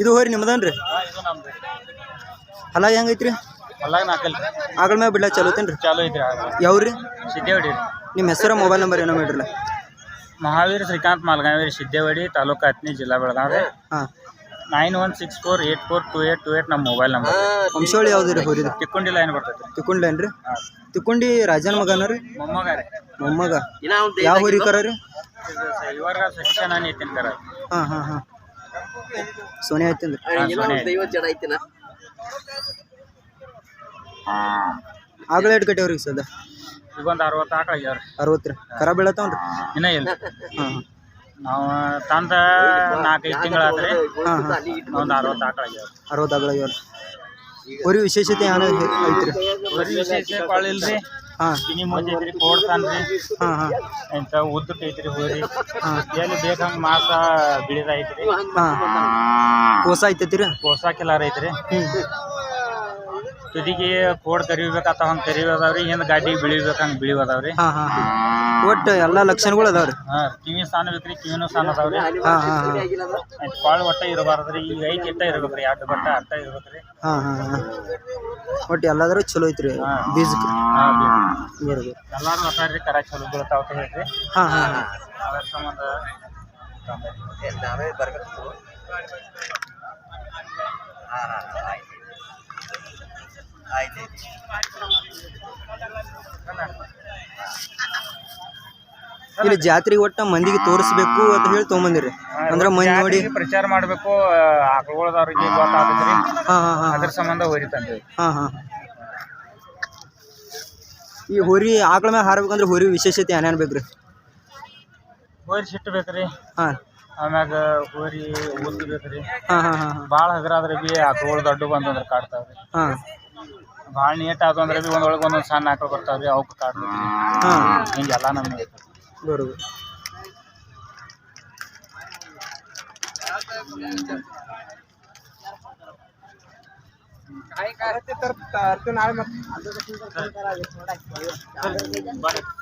ಇದು ಹೋರಿ ನಿಮ್ದನ್ರಿ? ಇದು ನಮ್ದು ಹೊಲ ಹೆಂಗೈತ್ರಿ ಆಗಲ್ ನಾಲ್ಕಲ್ ಮ್ಯಾಗ ಬಿಡ್ಲಾಕ ಚಲೋತೇನ್ರಿ ಚಾಲು ಐತ್ರಿ ಯಾವ್ರಿ? ಸಿದ್ದೇವಡಿ ನಿಮ್ಮ ಹೆಸರು ಮೊಬೈಲ್ ನಂಬರ್ ಏನೋ ಮಾಡಿರಲ್ಲ. ಮಹಾವೀರ್ ಶ್ರೀಕಾಂತ್ ಮಾಲ್ಗಾವಿ ಸಿದ್ದೇವಡಿ ತಾಲೂಕು ಹತ್ತನೇ ಜಿಲ್ಲಾ ಬೆಳಗಾವಿ. ಹಾಂ. Nine one six four eight four two eight two eight ನಮ್ಮ ಮೊಬೈಲ್ ನಂಬರ್ ವಂಶೋಳಿ ಯಾವ್ದು ರೀ ಹೋರಿದು? ತಿಕ್ಕೊಂಡಿ ಲೈನ್ ಬರ್ತೈತಿ ಲೈನ್ ರೀ? ತಿಕ್ಕೊಂಡಿ ರಾಜನ್ ಮಗನ ರೀ? ಮೊಮ್ಮಗ ರೀ. ಮೊಮ್ಮಗ. ಯಾವ ಹೋರಿ ಕರ ರೀ ಇವಾಗ ಸೆಕ್ಷನ್ ಅನ್ನ ಐತಿನ ಕರ ಹಾಂ ಹಾಂ ಹಾಂ. ಸೋನೆ ಆಗಲ ಎರಡು ಸದ ಈಗ ಒಂದು ಅರವತ್ತು ಆಕಳ ಆಗ್ಯಾವ್ರಿ ಅರವತ್ತು ರೀ. ಕರ ಬೀಳತ್ತಾವ್ರಿ ಇನ್ನ ಇಲ್ಲ. ಹಾಂ ನಾವು ತಂದ ನಾಲ್ಕೈದು ತಿಂಗಳಾದ್ರಿ ಒಂದು ಅರವತ್ತು ಆಕಳ ಆಗ್ಯಾವ್ರಿ ಅರವತ್ತು ಆಗ್ಯಾವ್ರಿ ಹೋರಿ ವಿಶೇಷತೆ ಏನೋ ಐತ್ರಿ? ಬರೀ ವಿಶೇಷ ಭಾಳ ಇಲ್ರಿ. ಹಾಂ. ಕಿನಿ ಮುಂಜೆ ಐತ್ರಿ ಕೋಡ್ತಾನ್ರಿ. ಹಾಂ ಹಾಂ. ಇಂಥ ಉದ್ದಕ್ಕೆ ಐತ್ರಿ ಹೋರಿ. ಹಾಂ. ಎಲ್ಲಿ ಬೇಕಂಗ ಮಾಸ ಬಿಳಿದ ಐತ್ರಿ. ಹಾಂ. ಕೋಸ ಐತೈತಿ ರೀ ಕೋಸಾ ಕಿಲಾರ ಐತ್ರಿ. ಹ್ಞೂ ತುದಿಗೆ ಕೋಡ್ ಕರಿಬೇಕಾತ ಹಂಗೆ ಕರಿವಿ ಅದಾವ್ರಿ ಹಿಂದೆ ಗಾಡಿ ಬಿಳಿಬೇಕು ಹಂಗೆ ಬಿಳಿವ್ ಅದಾವ್ರಿ ಹಾಂ ಒಟ್ಟು ಎಲ್ಲಾ ಲಕ್ಷಣಗಳು ಅದಾವ್ರಿ. ಹಾಂ ಕಿವಿ ಸ್ಥಾನ ಬೇಕ್ರಿ ಕಿವಿನೂ ಸ್ಥಾನ ಅದಾವ್ರಿ. ಹಾ ಹಾ ಹಾಂ. ಆಯ್ತು ಕಾಳು ಒಟ್ಟ ಇರಬಾರ್ದ್ರಿ ಈಗ ಐದು ಇಟ್ಟ ಇರ್ಬೇಕ್ರಿ ಎರಡು ಬಟ್ಟ ಅಟ್ಟ ಇರ್ಬೇಕ್ರಿ. ಹಾಂ ಹಾಂ ಹಾಂ. ಒಟ್ಟು ಎಲ್ಲಾದ್ರೂ ಚಲೋ ಐತ್ರಿ ಬೀಜಕ್ಕೆ. ಹಾಂ ಬರೋದು ಎಲ್ಲಾರು ಹೊಸಾರಿ ಕರ ಚಲೋ ಬೀಳ್ತಾವ ಅಂತ ಹೇಳ್ರಿ. ಹಾ ಹಾ ಹಾ. ಅದ್ರ ಸಂಬಂಧ ಇಲ್ಲಿ ಜಾತ್ರೆಗೆ ಒಟ್ಟ ಮಂದಿಗೆ ತೋರಿಸ್ಬೇಕು ಅಂತ ಹೇಳಿ ತಗೊಂಬಂದಿರಿ. ಅಂದ್ರೆ ಮಂದಿ ನೋಡಿ ಪ್ರಚಾರ ಮಾಡಬೇಕು ಆಕಳುಗಳದವ್ರಿಗೆ ಅದ್ರ ಸಂಬಂಧ ಹೋರಿ ತಂದೇವಿ ಹಾಂ ಹಾಂ. ಈ ಹೋರಿ ಆಕಳ ಮ್ಯಾಗ ಹಾರ್ಬೇಕಂದ್ರೆ ಹೊರಿ ವಿಶೇಷತೆ ಏನೇನು ಬೇಕ್ರಿ? ಹೊರಿ ಸಿಟ್ಟು ಬೇಕ್ರಿ. ಹಾಂ. ಆಮ್ಯಾಗ ಹೊರಿ ಓದ್ಬೇಕ್ರಿ ಬೇಕ್ರಿ. ಹಾಂ ಹಾಂ ಹಾಂ ಭಾಳ ಹಗರಾದ್ರೆ ಬಿ ಆಕಳುಗಳು ದೊಡ್ಡ ಬಂದಂದ್ರೆ ಕಾಡ್ತಾವ್ರಿ. ಹಾಂ. ಭಾಳ ನೀಟ್ ಆದ ಅಂದ್ರೆ ಬಿ ಒಂದೊಳಗೆ ಒಂದೊಂದು ಸಣ್ಣ ಆಕಳು ಬರ್ತಾವ್ರಿ ಅವಕ್ಕೆ ಕಾಡು ಹಾಂ. ಹಿಂಗೆಲ್ಲ ನಮ್ಗೆ ಬರೋದು. ಮಾಡಿ